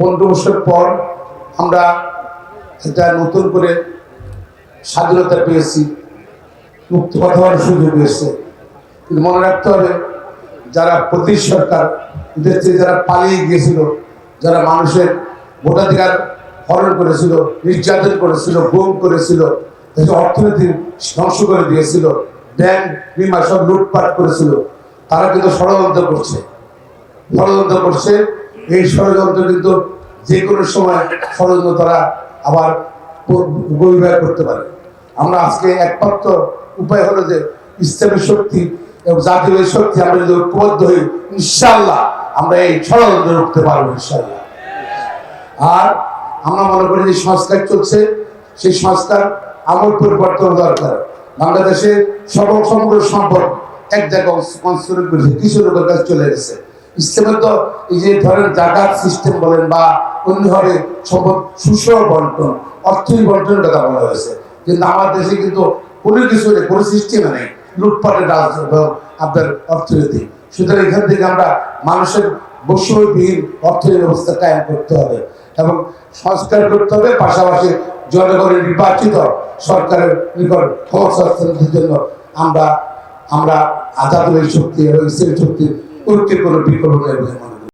পনেরো বছর পর আমরা একটা নতুন করে স্বাধীনতা পেয়েছি, মুক্ত কথা বলার সুযোগ পেয়েছে। কিন্তু মনে রাখতে হবে, যারা প্রতি সরকার দেশ যারা পালিয়ে গিয়েছিল, যারা মানুষের ভোটাধিকার হরণ করেছিল, নির্যাতন করেছিল, গুম করেছিল দেশের অর্থনীতি ধ্বংস করে দিয়েছিল ব্যাংক বিমা সব লুটপাট করেছিল, তারা কিন্তু ষড়যন্ত্র করছে। ষড়যন্ত্র করছে এই ষড়যন্ত্র কিন্তু যে কোনো সময় ষড়যন্ত্র তারা আবার গরিবায় করতে পারে। আমরা আজকে একমাত্র উপায় হলো যে ইসলামের শক্তি এবং জাতীয় শক্তি আমরা যদি ঐক্যবদ্ধ হই ইনশাল্লাহ আমরা এই ষড়যন্ত্র রুখতে পারব ইনশাল্লাহ আর আমরা মনে করি যে সংস্কার চলছে, সেই সংস্কার আমল পরিবর্তন দরকার। বাংলাদেশে সকল সমগ্র সম্পদ এক জায়গায় কিছু লোকের কাছে চলে গেছে। ইসলামে তো এই যে ধরেন জাকাত সিস্টেম বলেন বা অন্যভাবে সম্পদ সুষম বন্টন অর্থনীতি বন্টনের কথা বলা হয়েছে। কিন্তু আমার দেশে কিন্তু কোনো কিছু নেই, কোনো সিস্টেমে নেই। লুটপাটের রাজনীতি, আপনার অর্থনীতি। সুতরাং এখান থেকে আমরা মানুষের বৈষম্যবিহীন অর্থনীতি ব্যবস্থা কায়েম করতে হবে এবং সংস্কার করতে হবে। পাশাপাশি জনগণের নির্বাচিত সরকারের নিকট ক্ষমতা জন্য আমরা আমরা আজাদের শক্তি এবং ইসলামী শক্তির ঐক্যের কোনো বিকল্প নেই